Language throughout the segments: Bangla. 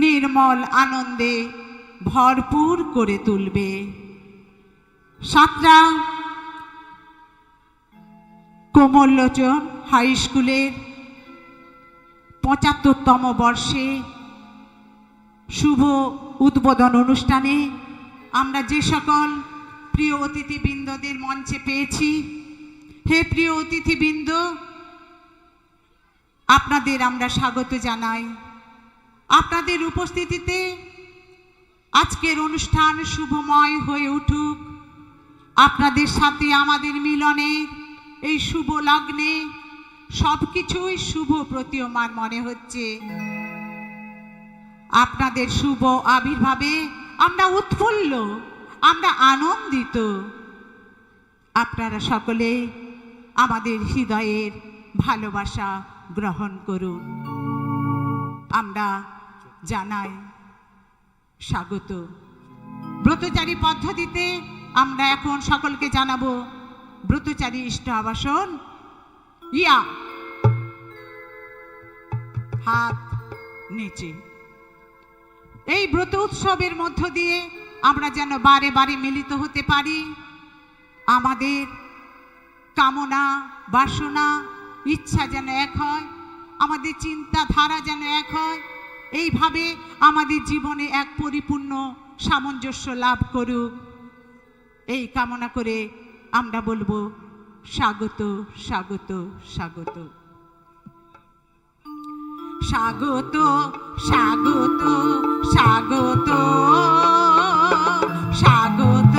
নির্মল আনন্দে ভরপুর করে তুলবে। সাতরা, কোমললোচন হাই স্কুলের পঁচাত্তরতম বর্ষে শুভ উদ্বোধন অনুষ্ঠানে আমরা যে সকল প্রিয় অতিথিবৃন্দদের মঞ্চে পেয়েছি। হে প্রিয় অতিথিবৃন্দ, আপনাদের আমরা স্বাগত জানাই। আপনাদের উপস্থিতিতে আজকের অনুষ্ঠান শুভময় হয়ে উঠুক। আপনাদের সাথে আমাদের মিলনে এই শুভ লগ্নে সব কিছুই শুভ প্রতীয়মান মনে হচ্ছে। আপনাদের শুভ আবির্ভাবে আমরা উৎফুল্ল, আমরা আনন্দিত। আপনারা সকলে আমাদের হৃদয়ের ভালোবাসা গ্রহণ করুন। আমরা জানাই স্বাগত। ব্রতচারী পদ্ধতিতে আমরা এখন সকলকে জানাব ব্রতচারী ইষ্ট আবাসন ইয়া। হাত নিচে। এই ব্রত উৎসবের মধ্য দিয়ে আমরা যেন বারে বারে মিলিত হতে পারি। আমাদের কামনা, বাসনা, ইচ্ছা যেন এক হয়, আমাদের চিন্তাধারা যেন এক হয় এইভাবে আমাদের জীবনে এক পরিপূর্ণ সামঞ্জস্য লাভ করুক। এই কামনা করে আমরা বলব, স্বাগত স্বাগত স্বাগত। স্বাগত স্বাগত স্বাগত স্বাগত।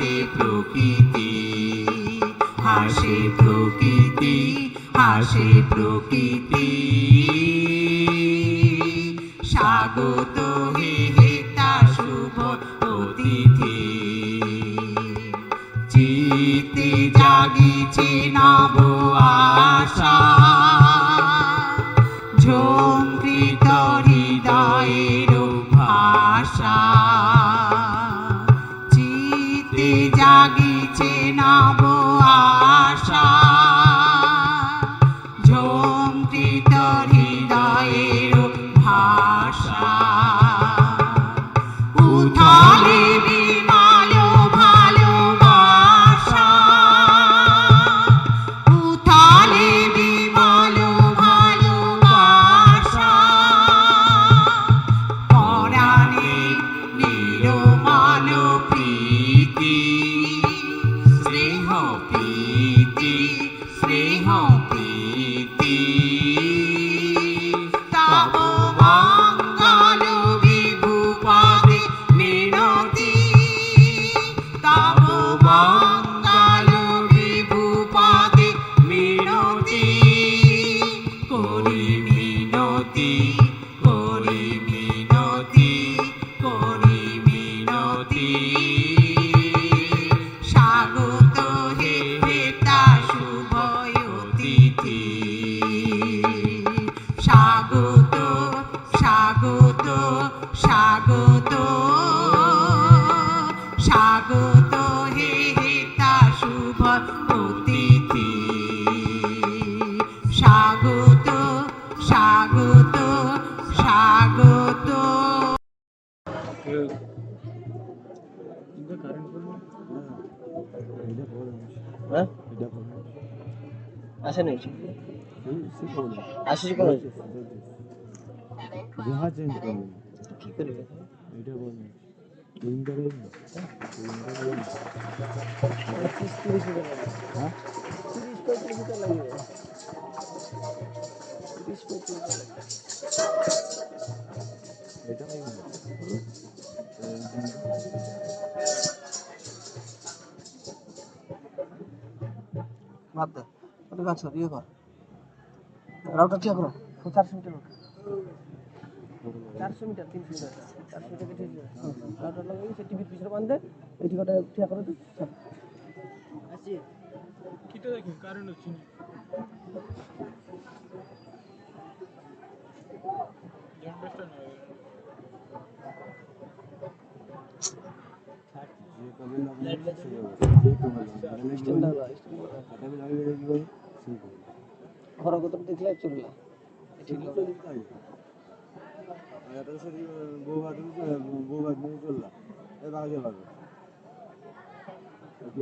হাসে প্রকৃতি। হাসে প্রকৃতি হাসে প্রকৃতি। স্বাগত হে হে তা শুভ অতিথি। চিতে জাগিছে নব আশা। I'll be. ऐसे नहीं आशीष को जहाज इनको ठीक करेगा वीडियो बन विंडो बन विंडो बन किस तरीके से हां किस तरीके से लगेगा किस तरीके से लगेगा ওটা কাজ কর ইয়ে কর। রাউটার ঠিক করো। চারশো মিটার চারশো মিটার তিনশো মিটার। চারশো মিটার কেটে রাউটার লাগাই সে টিভির পিছনে বান্ধে এই ঠিকাটা ঠিক করে তো আসি যে কবে লাগবে সে যে কবে লাগবে স্ট্যান্ডার্ড আগামী লাগবে কি করবে ঘরগত দেখলে আর বউ ভাত বউ ভাত নিয়ে চললাম এই বাগে লাগবে কি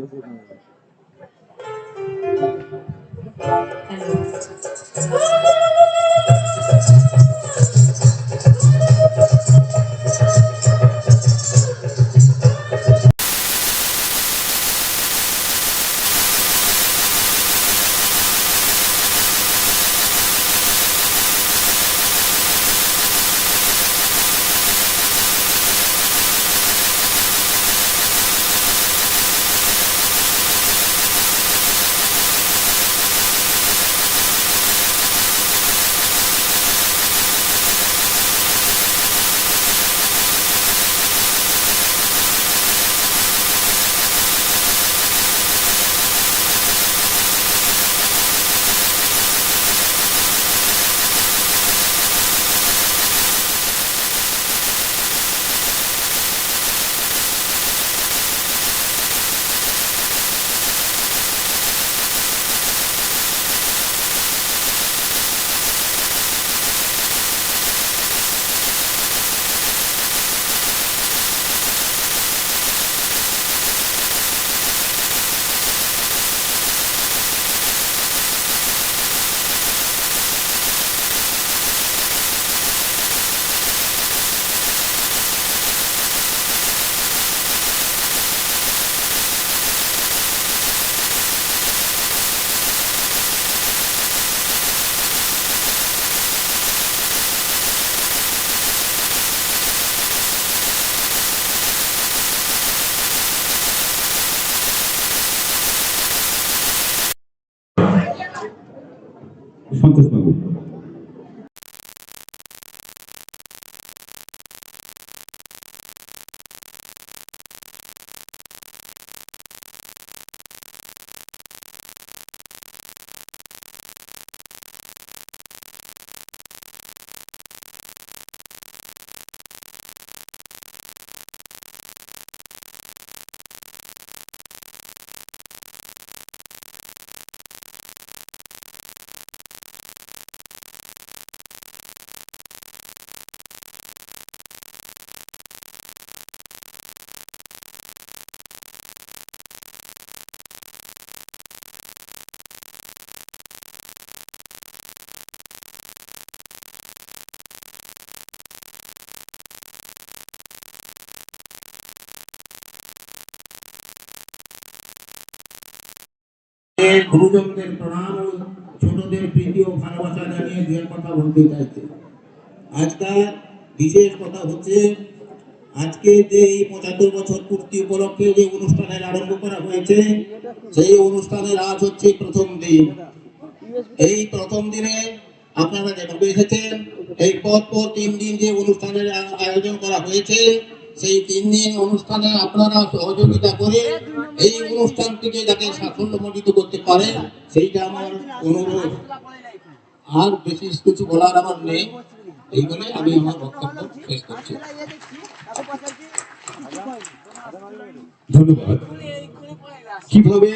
গুরুজনদের প্রণাম ও ছোটদের প্রীতি ও ভালোবাসা জানিয়ে দু এক কথা বলতে চাইছে। আজকাল বিশেষ কথা হচ্ছে, আজকে যে এই পঁচাত্তর বছর পূর্তি উপলক্ষে যে অনুষ্ঠানের আরম্ভ করা হয়েছে, সেই অনুষ্ঠানের আজ হচ্ছে প্রথম দিন। এই প্রথম দিনে আপনারা যেভাবে এসেছেন, এই পর পর তিন দিন যে অনুষ্ঠানের আয়োজন করা হয়েছে সেই তিন দিন অনুষ্ঠানে আপনারা সহযোগিতা করে এই অনুষ্ঠানটিকে যাতে সাফল্যমণ্ডিত করতে পারেন, সেইটা আমার অনুরোধ। আর বেশি কিছু বলার আমার নেই, এই বলে আমি আমার বক্তব্য শেষ করছি। ধন্যবাদ। কীভাবে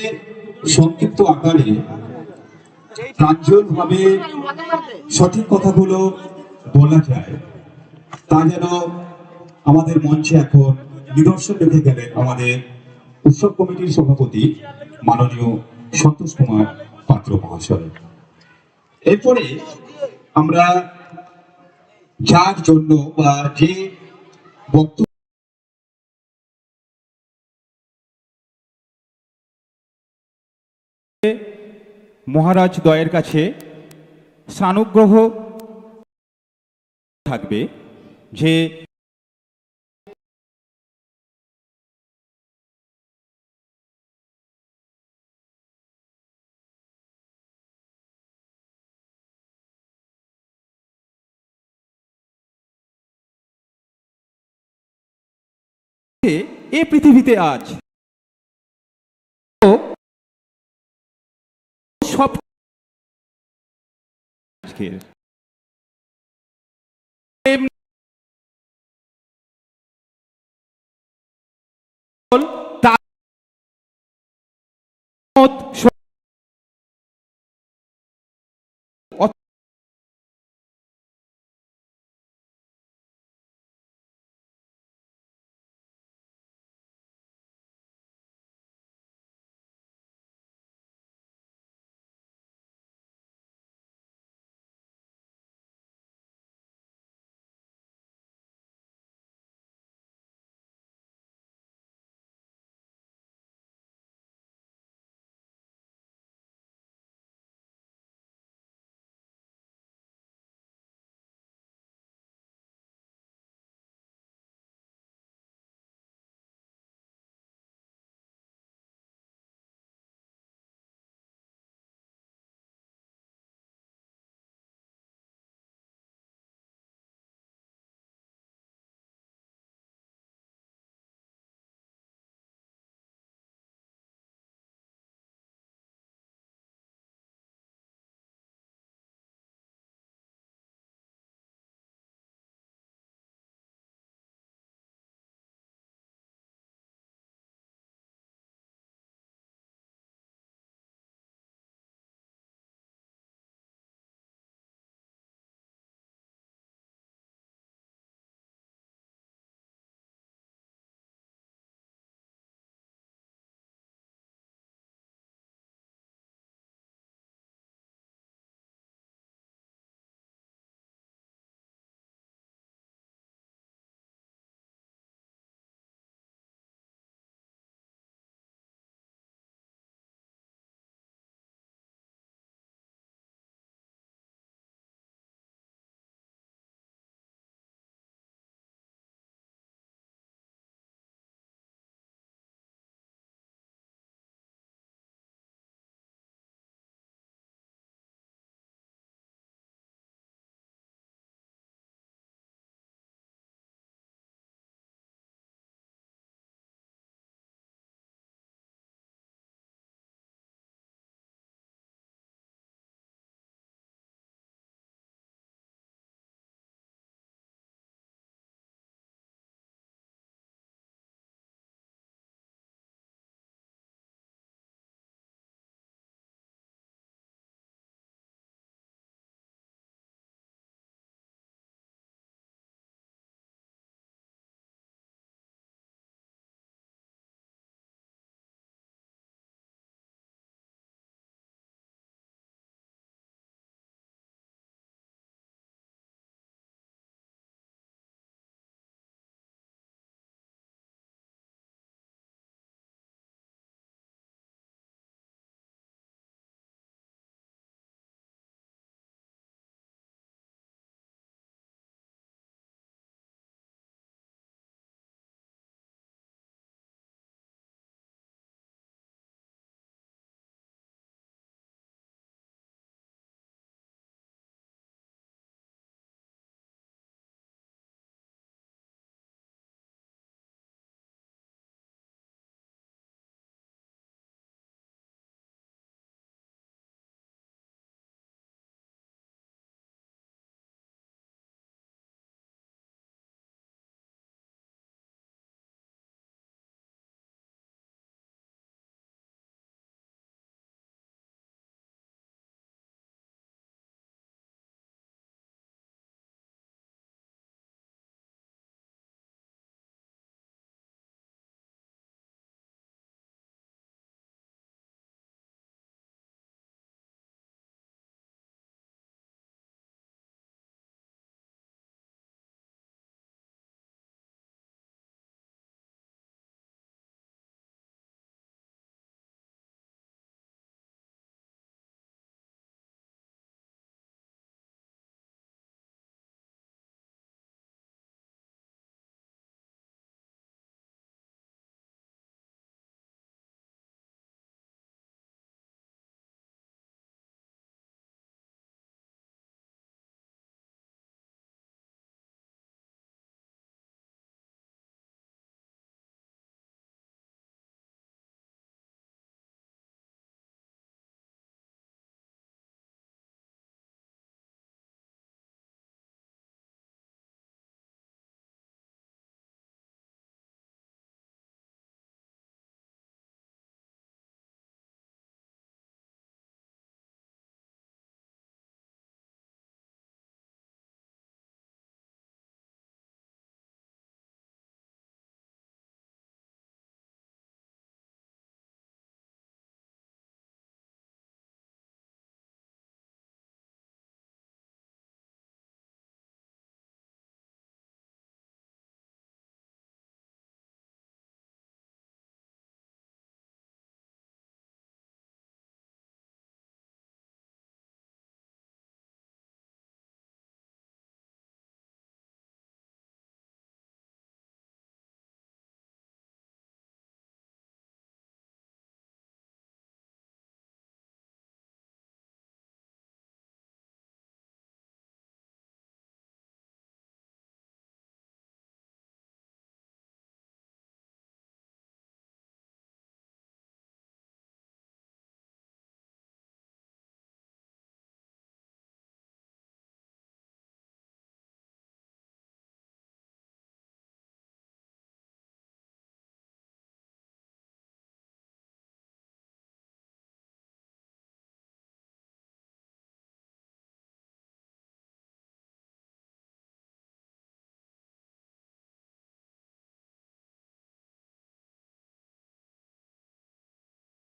সংক্ষিপ্ত আকারে ভাবে সঠিক কথাগুলো বলা যায়, তা যেন আমাদের মঞ্চে এখন নিদর্শন রেখে গেলেন আমাদের উৎসব কমিটির সভাপতি মাননীয় সন্তোষ কুমার পাত্র মহাশয়। এরপরে আমরা যার জন্য বা যে বক্তব্য মহারাজ দয়ের কাছে সানুগ্রহ থাকবে যে এ পৃথিবীতে আজ। সব তার